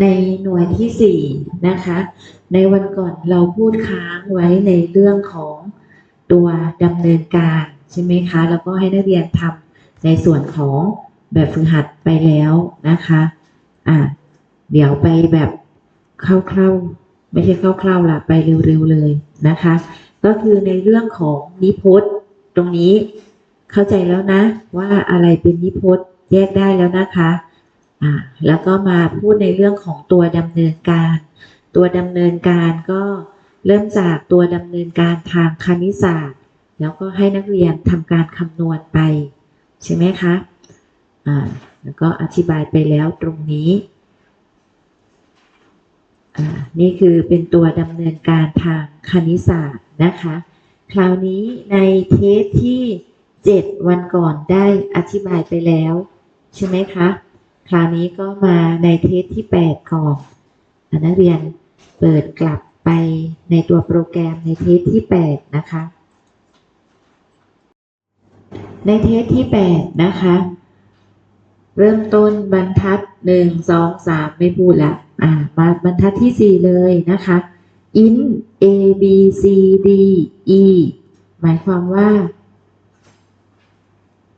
ในหน่วยที่สี่นะคะ ในวันก่อนเราพูดค้างไว้ในเรื่องของตัวดำเนินการใช่ไหมคะ แล้วก็ให้นักเรียนทำในส่วนของแบบฝึกหัดไปแล้วนะคะอะเดี๋ยวไปแบบคร่าวๆไม่ใช่คร่าวๆล่ะไปเร็วๆเลยนะคะ ก็คือในเรื่องของนิพจน์ตรงนี้เข้าใจแล้วนะ ว่าอะไรเป็นนิพจน์แยกได้แล้วนะคะ อ่าแล้วก็มาพูดในเรื่องของตัวดำเนินการ ตัวดำเนินการก็เริ่มจากตัวดำเนินการทางคณิตศาสตร์ แล้วก็ให้นักเรียนทำการคำนวณไป ใช่ไหมคะอ่าแล้วก็อธิบายไปแล้วตรงนี้นี่คือเป็นตัวดำเนินการทางคณิตศาสตร์นะคะ คราวนี้ในเทสที่ 7 วันก่อนได้อธิบายไปแล้ว ใช่ไหมคะ คราวนี้ก็มาในเทสที่ 8 ก่อนอนักเรียนเปิดกลับไปในตัวโปรแกรมในเทสที่ 8 นะคะ ในเทสที่ 8 นะคะ เริ่มต้นบรรทัด 1 2 3 ไม่พูดละอ่ามาบรรทัดทีสี่4 เลยนะคะ in a b c d e หมายความว่า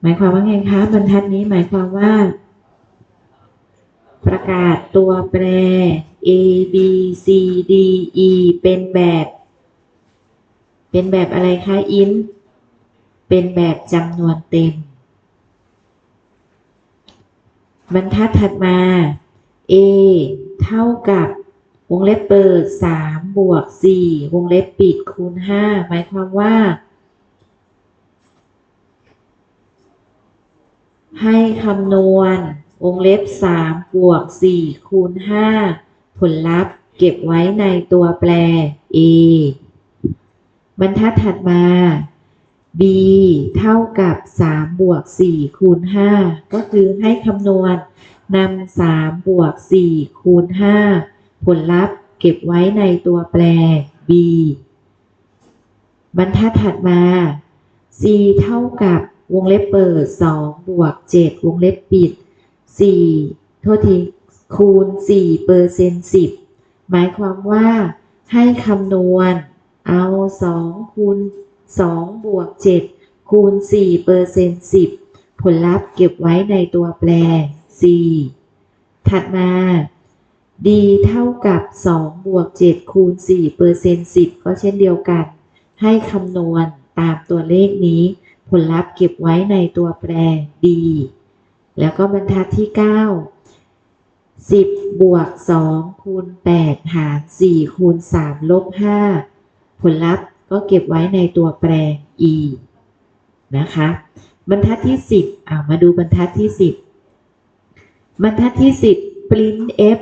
หมายความว่าไงคะ บรรทัดนี้หมายความว่า ประกาศตัวแปร a b c d e เป็นแบบ เป็นแบบอะไรคะ int เป็นแบบจำนวนเต็ม บรรทัดถัดมา a เท่ากับวงเล็บเปิด 3 บวก 4 วงเล็บปิดคูณ 5 หมายความว่า ให้คำนวณ วงเล็บ3บวก4คูณ5ผลลัพธ์เก็บไว้ในตัวแปร a บรรทัดถัดมา b เท่ากับ3บวก4คูณ5ก็คือให้คำนวณนำ3บวก4คูณ5ผลลัพธ์เก็บไว้ในตัวแปร b บรรทัดถัดมา c เท่ากับวงเล็บเปิด2บวก7วงเล็บปิด 4โทษทีคูณ4เปอร์เซ็นต์10 หมายความว่าให้คำนวณเอา 2 คูณ 2 บวก 7 คูณ4เปอร์เซ็นต์10 ผลลัพธ์เก็บไว้ในตัวแปร c ถัดมา d เท่ากับ 2 บวก 7 คูณ4เปอร์เซ็นต์10 ก็เช่นเดียวกัน ให้คำนวณตามตัวเลขนี้ ผลลัพธ์เก็บไว้ในตัวแปร d แล้วก็บรรทัดที่ 9 10 บวก 2 คูณ 8 หาร 4 คูณ 3 ลบ 5 ผลลัพธ์ก็เก็บไว้ในตัวแปร e นะคะ บรรทัดที่ 10อ่ามาดูบรรทัดที่ 10 บรรทัดที่ 10 print f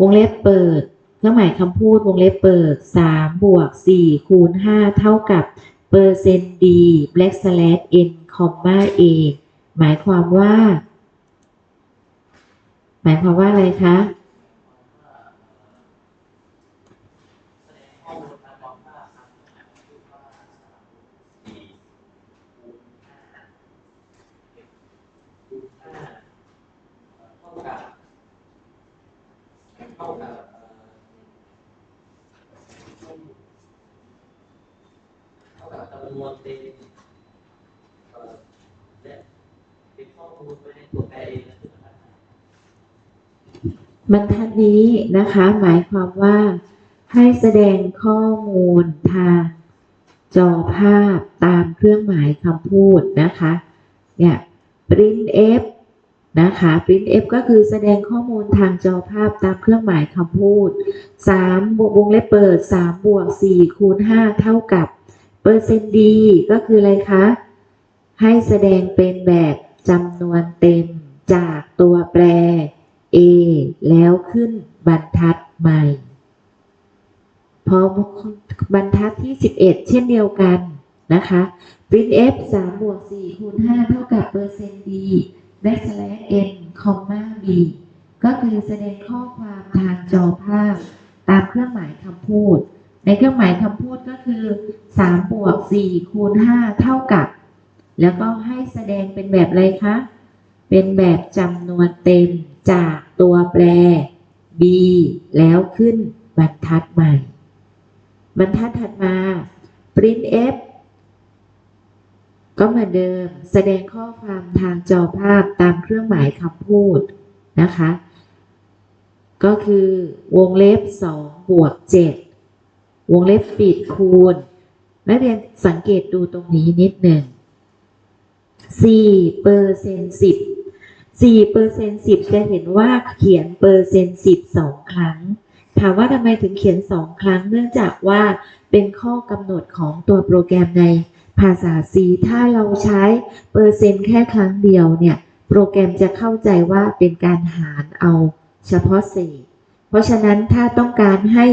วงเล็บเปิดเครื่องหมายคำพูดวงเล็บเปิด 3 บวก 4 คูณ 5 เท่ากับเปอร์เซ็นต์ d black slash n comma a หมายความว่า หมายความว่าอะไรคะ เท่ากับเท่ากับเอ่อเท่ากับจำนวนเป็นเอ่อและเป็นข้อ มูลไว้ในตัวแปรเองนะคือบรรทัดนี้นะคะ หมายความว่าให้แสดงข้อมูลทางจอภาพตามเครื่องหมายคำพูดนะคะเนี่ย print f นะคะ print f ก็คือแสดงข้อมูลทางจอภาพตามเครื่องหมายคำพูด 3 บวกวงเล็บเปิด 3 บวก 4 คูณ 5 เท่ากับ เปอร์เซ็นต์ d ก็คืออะไรคะ ให้แสดงเป็นแบบ จำนวนเต็มจากตัวแปร A แล้วขึ้นบรรทัดใหม่ พอบรรทัดที่ 11 เช่นเดียวกันนะคะ print f 3บวก4คูณ5เท่ากับเปอร์เซ็นต์ d backslash n comma b ก็คือแสดงข้อความทางจอภาพ ตามเครื่องหมายคำพูด ในเครื่องหมายคำพูดก็คือ 3 บวก 4 คูณ 5 เท่ากับ แล้วก็ให้แสดงเป็นแบบอะไรคะ เป็นแบบจำนวนเต็มจากตัวแปร b แล้วขึ้นบรรทัดใหม่ บรรทัดถัดมา print f ก็เหมือนเดิมแสดงข้อความทางจอภาพตามเครื่องหมายคำพูดนะคะ ก็คือวงเล็บ 2 บวก 7 วงเล็บปิดคูณ นักเรียนสังเกตดูตรงนี้นิดหนึ่ง 4เปอร์เซ็นต์10 4เปอร์เซ็นต์10จะเห็นว่าเขียนเปอร์เซ็นต์10สองครั้ง ถามว่าทำไมถึงเขียนสองครั้ง เนื่องจากว่าเป็นข้อกำหนดของตัวโปรแกรมในภาษา C ถ้าเราใช้เปอร์เซ็นต์แค่ครั้งเดียวเนี่ย โปรแกรมจะเข้าใจว่าเป็นการหารเอาเฉพาะเศษ เพราะฉะนั้นถ้าต้องการให้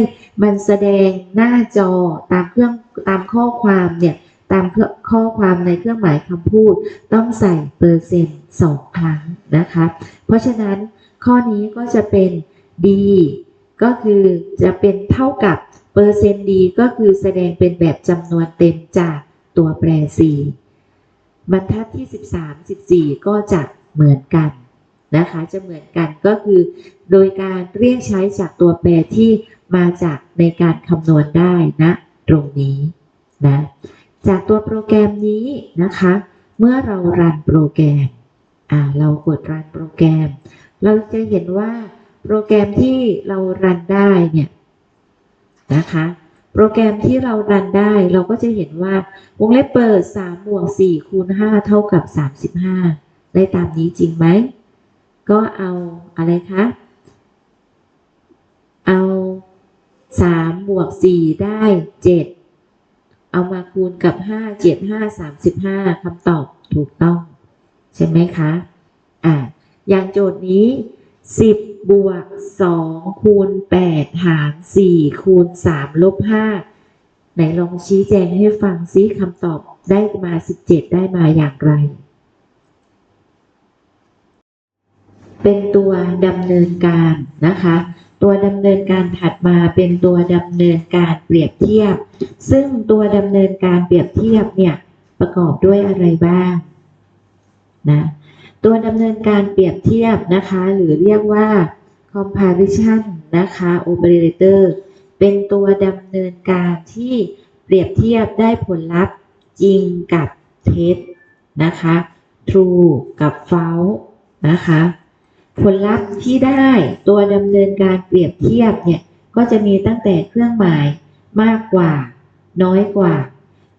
มันแสดงหน้าจอตามเครื่องตามข้อความเนี่ย ตามข้อความในเครื่องหมายคำพูด ต้องใส่เปอร์เซ็นต์สองครั้งนะคะ เพราะฉะนั้นข้อนี้ก็จะเป็น D ก็คือจะเป็นเท่ากับเปอร์เซ็นต์ D ก็คือแสดงเป็นแบบจำนวนเต็มจากตัวแปร C บรรทัดที่ 13 14 ก็จะเหมือนกันนะคะจะเหมือนกันก็คือโดยการเรียกใช้จากตัวแปรที่มาจากในการคำนวณได้นะ ตรงนี้นะ จากตัวโปรแกรมนี้นะคะ เมื่อเรารันโปรแกรมอ่าเรากดรันโปรแกรม เราจะเห็นว่าโปรแกรมที่เรารันได้เนี่ยนะคะโปรแกรมที่เรารันได้เราก็จะเห็นว่าวงเล็บเปิด3บวก4คูณ5เท่ากับ 35 ได้ตามนี้จริงไหม ก็เอาอะไรคะ เอา3บวก4ได้ 7 เอามาคูณกับ5 7 5 35คำตอบถูกต้อง ใช่ไหมคะ อ่า อย่างโจทย์นี้10บบวก2คูณ8หาร4คูณ3ลบ5ไหนลองชี้แจงให้ฟังซิคำตอบได้มา17ได้มาอย่างไร เป็นตัวดำเนินการนะคะ ตัวดำเนินการถัดมาเป็นตัวดำเนินการเปรียบเทียบ ซึ่งตัวดำเนินการเปรียบเทียบเนี่ยประกอบด้วยอะไรบ้างนะตัวดำเนินการเปรียบเทียบนะคะ หรือเรียกว่า comparison นะคะ operator เป็นตัวดำเนินการที่เปรียบเทียบได้ผลลัพธ์จริงกับเท็จนะคะ true กับ false นะคะ ผลลัพธ์ที่ได้ตัวดำเนินการเปรียบเทียบเนี่ยก็จะมีตั้งแต่เครื่องหมายมากกว่า น้อยกว่า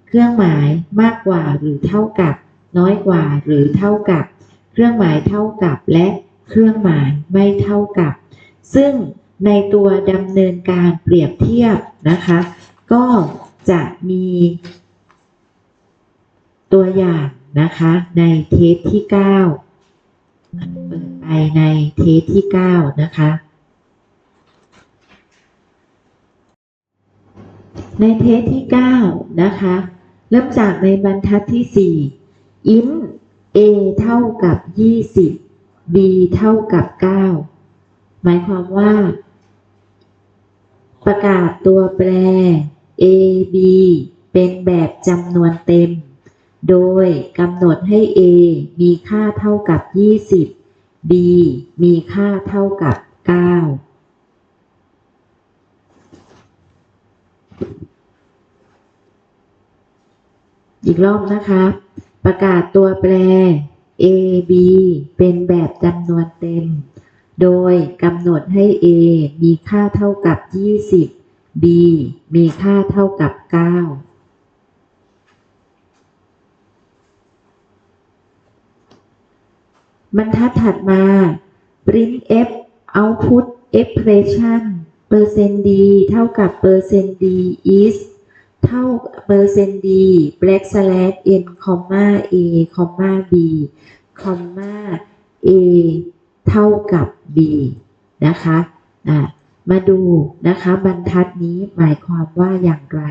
เครื่องหมายมากกว่าหรือเท่ากับ น้อยกว่าหรือเท่ากับ เครื่องหมายเท่ากับและเครื่องหมายไม่เท่ากับ ซึ่งในตัวดำเนินการเปรียบเทียบนะคะ ก็จะมี ตัวอย่างนะคะในเทปที่ 9 เปิดไปในเทปที่ 9 นะคะ ในเทปที่ 9 นะคะ เริ่มจากในบรรทัดที่4 int a เท่ากับ 20 b เท่ากับ 9 หมายความว่า ประกาศตัวแปร a b เป็นแบบจำนวนเต็ม โดยกำหนดให้ a มีค่าเท่ากับ 20 b มีค่าเท่ากับ 9อีกรอบนะคะ ประกาศตัวแปร a b เป็นแบบจำนวนเต็ม โดยกำหนดให้ a มีค่าเท่ากับ 20 b มีค่าเท่ากับ 9 บรรทัดถัดมา print f output expression เปอร์เซนต์ d เท่ากับเปอร์เซนต์ d is เท่าเปอร์เซนต์ d black slash n comma a comma b comma a เท่ากับ b นะคะะมาดูนะคะบรรทัดนี้หมายความว่าอย่างไร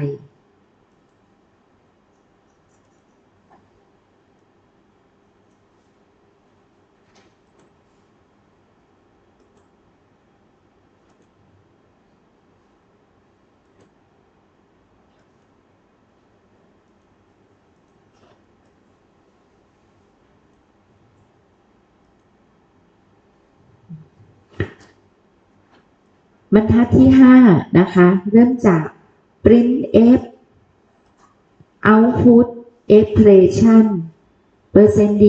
บรรทัดที่ 5 นะคะ เริ่มจาก print f output expression เปอร์เซนต์ d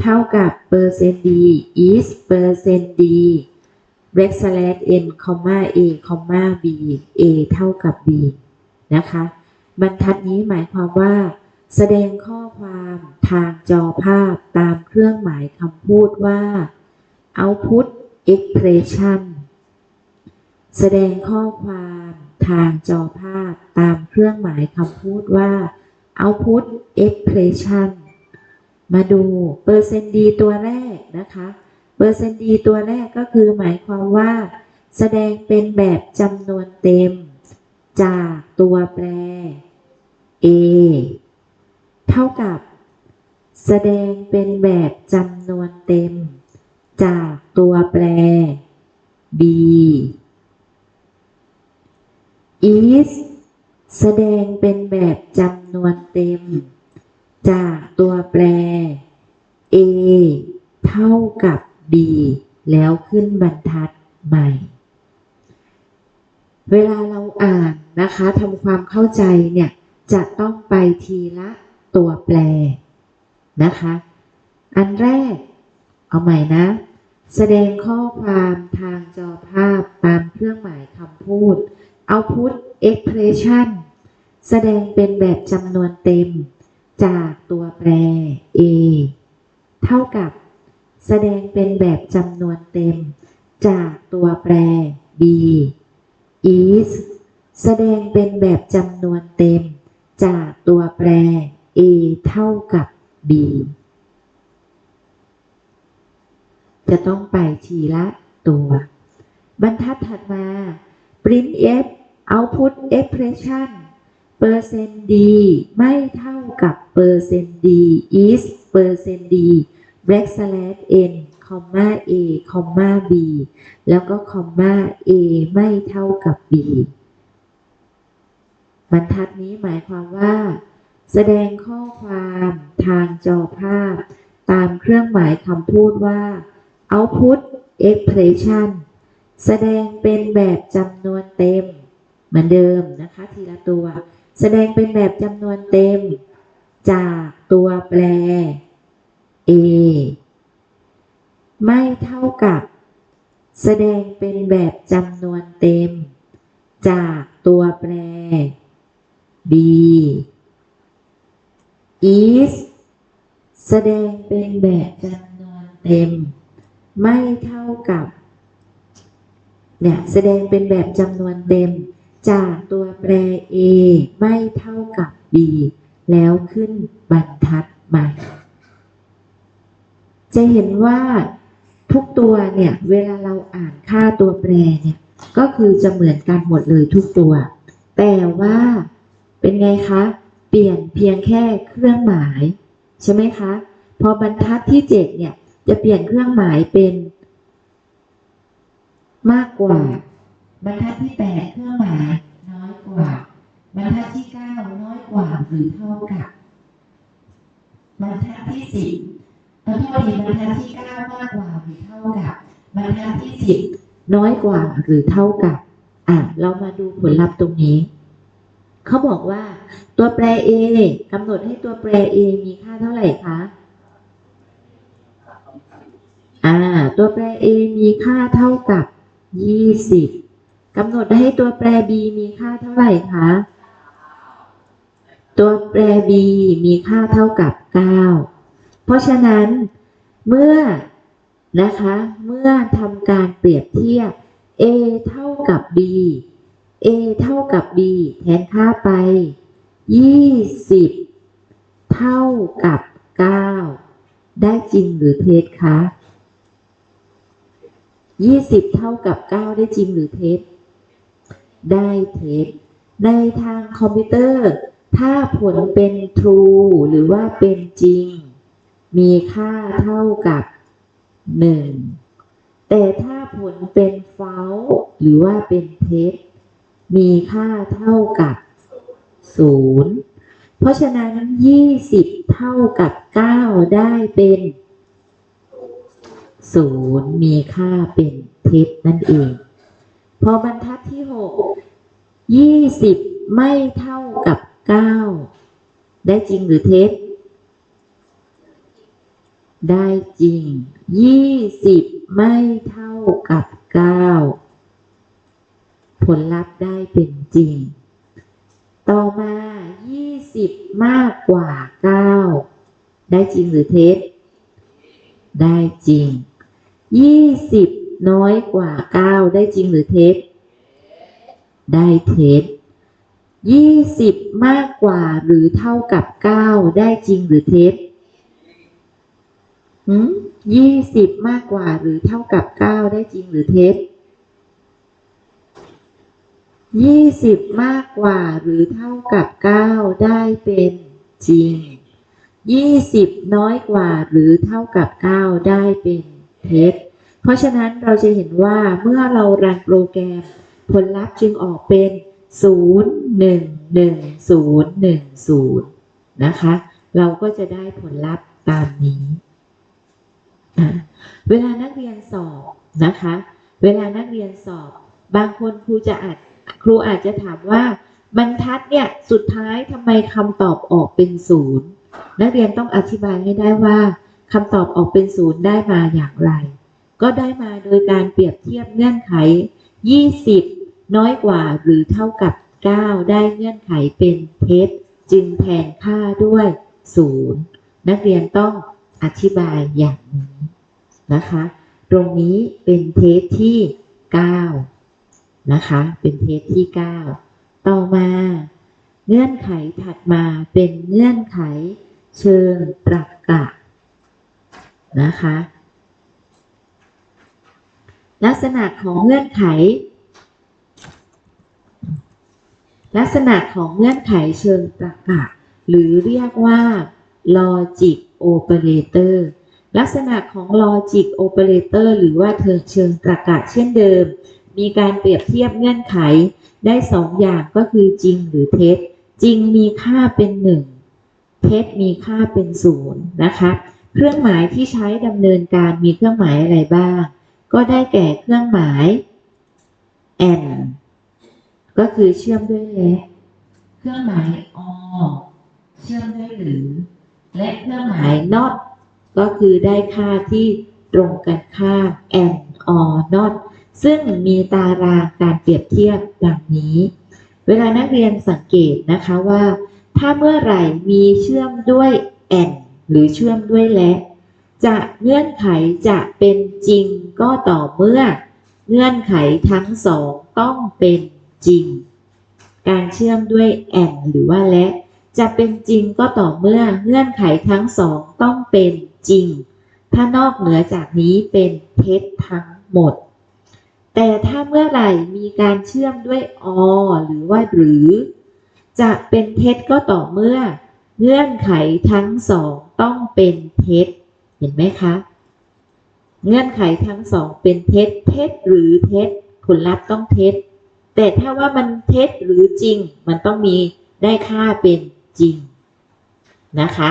เท่ากับเปอร์เซนต์ d is เปอร์เซนต์ d backslash n comma a comma b a เท่ากับ b นะคะ บรรทัดนี้หมายความว่า แสดงข้อความทางจอภาพตามเครื่องหมายคำพูดว่า output expression แสดงข้อความทางจอภาพตามเครื่องหมายคำพูดว่า output expression มาดูเปอร์เซนต์ดีตัวแรกนะคะเปอร์เซนต์ดีตัวแรกก็คือหมายความว่า แสดงเป็นแบบจำนวนเต็ม จากตัวแปร a เท่ากับ แสดงเป็นแบบจำนวนเต็ม จากตัวแปร b is แสดงเป็นแบบจำนวนเต็ม จากตัวแปร a เท่ากับ b แล้วขึ้นบรรทัดใหม่ เวลาเราอ่านนะคะทำความเข้าใจเนี่ย จะต้องไปทีละตัวแปรนะคะ อันแรก เอาใหม่นะ แสดงข้อความทางจอภาพตามเครื่องหมายคำพูด output expression แสดงเป็นแบบจำนวนเต็ม จากตัวแปร a เท่ากับ แสดงเป็นแบบจำนวนเต็ม จากตัวแปร b is แสดงเป็นแบบจำนวนเต็ม จากตัวแปร a เท่ากับ b จะต้องไปทีละตัว บรรทัดถัดมา print f output expression เปอร์เซนต์ d ไม่เท่ากับเปอร์เซนต์ d is เปอร์เซนต์ d backslash n comma a comma b แล้วก็ comma a ไม่เท่ากับ b บรรทัดนี้หมายความว่า แสดงข้อความทางจอภาพ ตามเครื่องหมายคำพูดว่า output expression แสดงเป็นแบบจำนวนเต็ม เหมือนเดิมนะคะ ทีละตัว แสดงเป็นแบบจำนวนเต็มจากตัวแปร a ไม่เท่ากับ แสดงเป็นแบบจำนวนเต็ม จากตัวแปร b is แสดงเป็นแบบจำนวนเต็ม ไม่เท่ากับเนี่ยแสดงเป็นแบบจำนวนเต็ม จากตัวแปร a ไม่เท่ากับ b แล้วขึ้นบรรทัดใหม่จะเห็นว่าทุกตัวเนี่ย เวลาเราอ่านค่าตัวแปรเนี่ย ก็คือจะเหมือนกันหมดเลยทุกตัว แต่ว่าเป็นไงคะ เปลี่ยนเพียงแค่เครื่องหมาย ใช่ไหมคะ พอบรรทัดที่7เนี่ย จะเปลี่ยนเครื่องหมายเป็น มากกว่า บรรทัดที่8เครื่องหมายน้อยกว่า บรรทัดที่9น้อยกว่าหรือเท่ากับบรรทัดที่10ขอโทษทีบรรทัดที่9มากกว่าหรือเท่ากับบรรทัดที่10น้อยกว่าหรือเท่ากับ อะ เรามาดูผลลัพธ์ตรงนี้ เขาบอกว่า ตัวแปร a กำหนดให้ตัวแปร a มีค่าเท่าไหร่คะ อ่า ตัวแปร a มีค่าเท่ากับ20 กำหนดให้ตัวแปร b มีค่าเท่าไหร่คะ ตัวแปร b มีค่าเท่ากับ 9 เพราะฉะนั้นเมื่อนะคะ เมื่อทำการเปรียบเทียบ a เท่ากับ b a เท่ากับ b แทนค่าไป 20 เท่ากับ 9 ได้จริงหรือเท็จคะ20 เท่ากับ 9 ได้จริงหรือเท็จ ได้เท็จในทางคอมพิวเตอร์ ถ้าผลเป็น true หรือว่าเป็นจริง มีค่าเท่ากับ 1 แต่ถ้าผลเป็น false หรือว่าเป็นเท็จมีค่าเท่ากับ 0 เพราะฉะนั้น 20 เท่ากับ 9 ได้เป็น 0 มีค่าเป็นเท็จนั่นเอง พอบรรทัดที่หกยี่สิบไม่เท่ากับเก้าได้จริงหรือเท็จได้จริงยี่สิบไม่เท่ากับเก้าผลลัพธ์ได้เป็นจริง ต่อมายี่สิบมากกว่าเก้าได้จริงหรือเท็จได้จริงยี่สิบ น้อยกว่าเก้าได้จริงหรือเท็จ ได้เท็จยี่สิบมากกว่าหรือเท่ากับเก้าได้จริงหรือเท็จหืมยี่สิบมากกว่าหรือเท่ากับเก้าได้จริงหรือเท็จยี่สิบมากกว่าหรือเท่ากับเก้าได้เป็นจริงยี่สิบน้อยกว่าหรือเท่ากับเก้าได้เป็นเท็จ เพราะฉะนั้นเราจะเห็นว่าเมื่อเรารันโปรแกรม ผลลัพธ์จึงออกเป็นศูนย์หนึ่งหนึ่งศูนย์หนึ่งศูนย์นะคะ เราก็จะได้ผลลัพธ์ตามนี้ เวลานักเรียนสอบนะคะ เวลานักเรียนสอบ บางคนครูจะอาจครูอาจจะถามว่าบรรทัดเนี่ยสุดท้ายทำไมคำตอบออกเป็นศูนย์นักเรียนต้องอธิบายให้ได้ว่าคำตอบออกเป็นศูนย์ได้มาอย่างไร ก็ได้มาโดยการเปรียบเทียบเงื่อนไข 20 น้อยกว่าหรือเท่ากับ 9 ได้เงื่อนไขเป็นเท็จจึงแทนค่าด้วย 0 นักเรียนต้องอธิบายอย่างนี้นะคะ ตรงนี้เป็นเทสที่ 9 นะคะ เป็นเทสที่ 9 ต่อมา เงื่อนไขถัดมาเป็นเงื่อนไขเชิงตรรกะนะคะ ลักษณะของเงื่อนไข ลักษณะของเงื่อนไขเชิงตรรกะ หรือเรียกว่า logic operator ลักษณะของ logic operator หรือว่าเชิงเชิงตรรกะเช่นเดิม มีการเปรียบเทียบเงื่อนไขได้สองอย่างก็คือจริงหรือเท็จ จริงมีค่าเป็นหนึ่งเท็จมีค่าเป็นศูนย์นะคะ เครื่องหมายที่ใช้ดำเนินการมีเครื่องหมายอะไรบ้าง ก็ได้แก่เครื่องหมาย and ก็คือเชื่อมด้วยและเครื่องหมาย or เชื่อมด้วยหรือ และเครื่องหมาย not ก็คือได้ค่าที่ตรงกันข้าม and or not ซึ่งมีตารางการเปรียบเทียบดังนี้ เวลานักเรียนสังเกตนะคะว่า ถ้าเมื่อไหร่มีเชื่อมด้วย and หรือเชื่อมด้วยและ จะเงื่อนไขจะเป็นจริงก็ต่อเมื่อ เงื่อนไขทั้งสองต้องเป็นจริง การเชื่อมด้วย and หรือว่าและ จะเป็นจริงก็ต่อเมื่อเงื่อนไขทั้งสองต้องเป็นจริง ถ้านอกเหนือจากนี้เป็นเท็จทั้งหมด แต่ถ้าเมื่อไหร่มีการเชื่อมด้วย or หรือว่าหรือ จะเป็นเท็จก็ต่อเมื่อ เงื่อนไขทั้งสองต้องเป็นเท็จ เห็นไหมคะ เงื่อนไขทั้งสองเป็นเท็จ เท็จหรือเท็จผลลัพธ์ต้องเท็จ แต่ถ้าว่ามันเท็จหรือจริง มันต้องมีได้ค่าเป็นจริงนะคะ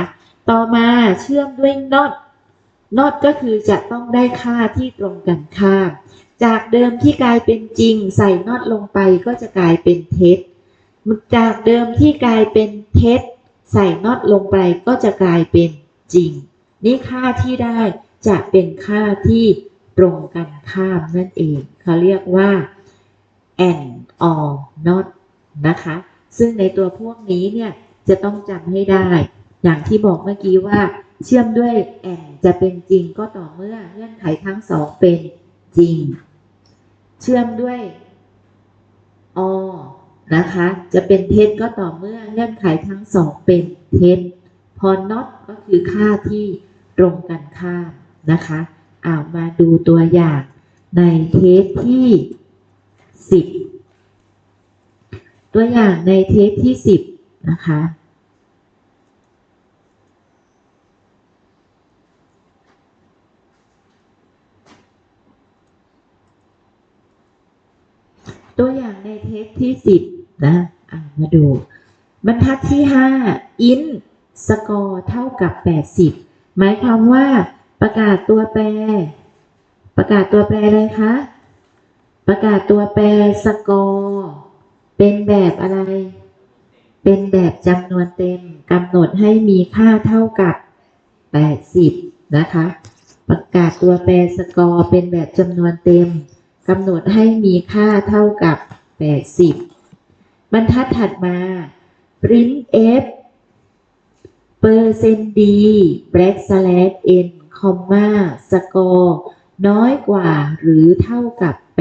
ต่อมาเชื่อมด้วย not not ก็คือจะต้องได้ค่าที่ตรงกันข้าม จากเดิมที่กลายเป็นจริง ใส่ not ลงไปก็จะกลายเป็นเท็จ จากเดิมที่กลายเป็นเท็จ ใส่ not ลงไปก็จะกลายเป็นจริง นี่ค่าที่ได้จะเป็นค่าที่ตรงกันข้ามนั่นเองเขาเรียกว่า and or not นะคะ ซึ่งในตัวพวกนี้เนี่ยจะต้องจำให้ได้ อย่างที่บอกเมื่อกี้ว่า เชื่อมด้วย and จะเป็นจริงก็ต่อเมื่อเงื่อนไขทั้งสองเป็นจริง เชื่อมด้วย or นะคะ จะเป็นเท็จก็ต่อเมื่อเงื่อนไขทั้งสองเป็นเท็จพอ not ก็คือค่าที่ ตรงกันข้ามนะคะเอามาดูตัวอย่างในเทสที่ 10 ตัวอย่างในเทสที่ 10 นะคะ ตัวอย่างในเทสที่ 10 นะอะมาดู บรรทัดที่5 int สกอร์เท่ากับ 80 หมายความว่า ประกาศตัวแปร ประกาศตัวแปรอะไรคะปประกาศตัวแปรสกอร์เป็นแบบอะไร เป็นแบบจำนวนเต็มกำหนดให้มีค่าเท่ากับ 80 นะคะ ประกาศตัวแปรสกอร์เป็นแบบจำนวนเต็มกำหนดให้มีค่าเท่ากับ 80 บรรทัดถัดมา print f เปอร์เซนต์ d black slash n คอมมาสกอร์น้อยกว่าหรือเท่ากับ 80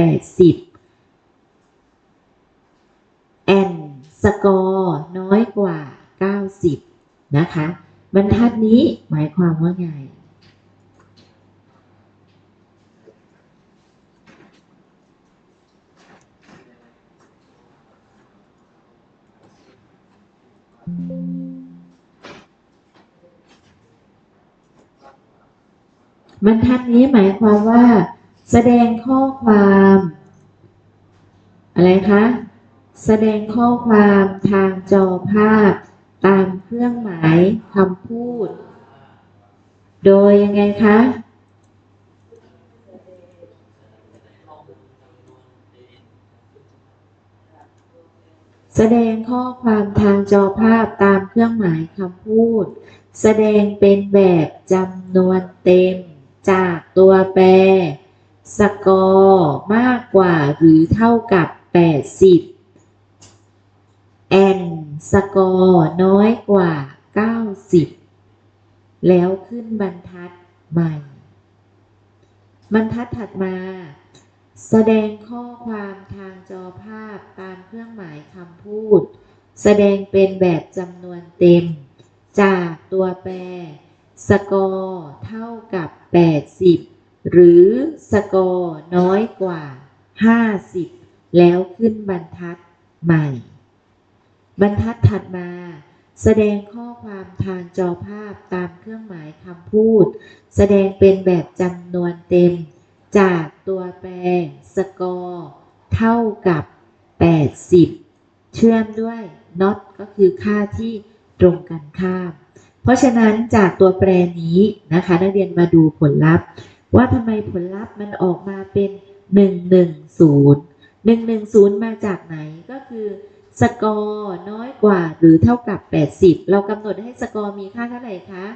n สกอร์น้อยกว่า 90 นะคะ บรรทัดนี้หมายความว่าไง บรรทัดนี้หมายความว่า แสดงข้อความ อะไรคะ แสดงข้อความทางจอภาพ ตามเครื่องหมายคำพูด โดยยังไงคะ แสดงข้อความทางจอภาพตามเครื่องหมายคำพูด แสดงเป็นแบบจำนวนเต็ม จากตัวแปร สกอร์มากกว่าหรือเท่ากับ 80 n สกอร์น้อยกว่า 90 แล้วขึ้นบรรทัดใหม่ บรรทัดถัดมา แสดงข้อความทางจอภาพตามเครื่องหมายคำพูด แสดงเป็นแบบจำนวนเต็ม จากตัวแปร สกอร์เท่ากับ 80 หรือสกอร์น้อยกว่า 50 แล้วขึ้นบรรทัดใหม่ บรรทัดถัดมา แสดงข้อความทางจอภาพตามเครื่องหมายคำพูด แสดงเป็นแบบจำนวนเต็ม จากตัวแปรสกอร์เท่ากับ 80 เชื่อมด้วย not ก็คือค่าที่ตรงกันข้าม ราะฉะนั้นจากตัวแปรนี้นะคะ นักเรียนมาดูผลลัพธ์ ว่าทำไมผลลัพธ์มันออกมาเป็น 110 110 มาจากไหนก็คือสกอร์น้อยกว่าหรือเท่ากับ 80 เรากำหนดให้สกอร์มีค่าเท่าไหร่คะ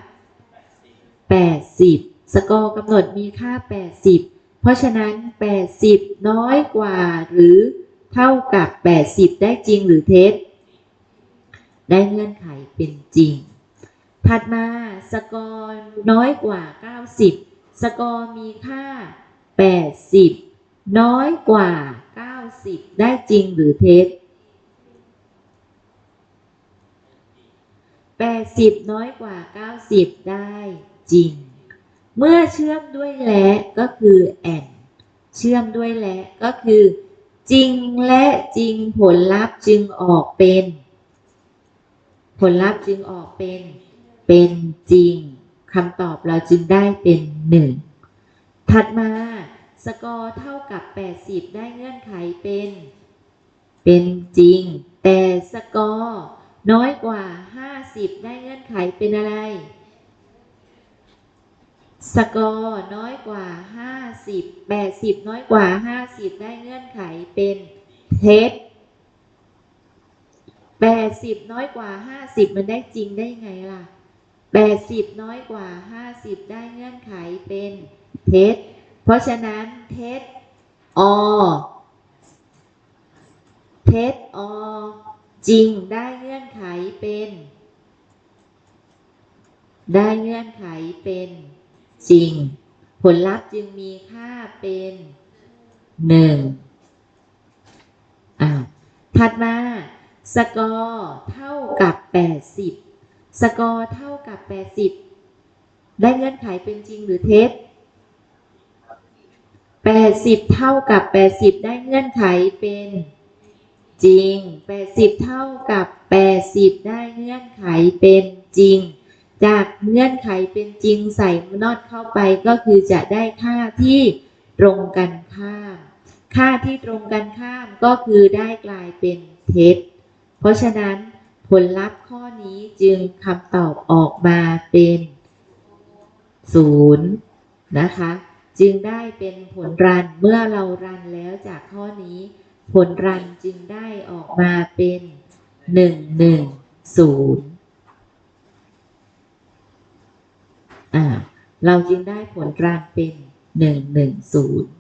80 สกอร์กำหนดมีค่า 80 เพราะฉะนั้น 80 น้อยกว่าหรือเท่ากับ 80 ได้จริงหรือเท็จ ได้เงื่อนไขเป็นจริง ถัดมาสกอร์น้อยกว่า 90 สกอร์มีค่า 80 น้อยกว่า 90 ได้จริงหรือเท็จ80 น้อยกว่า 90 ได้จริง เมื่อเชื่อมด้วยและก็คือ and เชื่อมด้วยและก็คือ จริงและจริงผลลัพธ์จึงออกเป็น ผลลัพธ์จึงออกเป็น เป็นจริงคำตอบเราจึงได้เป็น 1 ถัดมา สกอร์เท่ากับ 80 ได้เงื่อนไขเป็น เป็นจริง แต่สกอร์น้อยกว่า 50 ได้เงื่อนไขเป็นอะไร สกอร์น้อยกว่า 50 80 น้อยกว่า 50 ได้เงื่อนไขเป็นเท็จ80 น้อยกว่า 50 มันได้จริงได้ไงล่ะ 80น้อยกว่า50ได้เงื่อนไขเป็นเท็จ เพราะฉะนั้นเท็จอเท็จอจริงได้เงื่อนไขเป็น ได้เงื่อนไขเป็นจริง ผลลัพธ์จึงมีค่าเป็นหนึ่งอ่าถัดมา สกอร์เท่ากับ80ส สกอร์เท่ากับ 80 ได้เงื่อนไขเป็นจริงหรือเท็จ80 เท่ากับ 80 ได้เงื่อนไขเป็นจริง 80 เท่ากับ 80 ได้เงื่อนไขเป็นจริง จากเงื่อนไขเป็นจริงใส่นอตเข้าไปก็คือจะได้ค่าที่ตรงกันข้าม ค่าที่ตรงกันข้ามก็คือได้กลายเป็นเท็จ เพราะฉะนั้น ผลลัพธ์ข้อนี้จึงคำตอบออกมาเป็นศูนย์นะคะ จึงได้เป็นผลรันเมื่อเรารันแล้วจากข้อนี้ ผลรันจึงได้ออกมาเป็นหนึ่งหนึ่งศูนย์อ่าเราจึงได้ผลรันเป็นหนึ่งหนึ่งศูนย์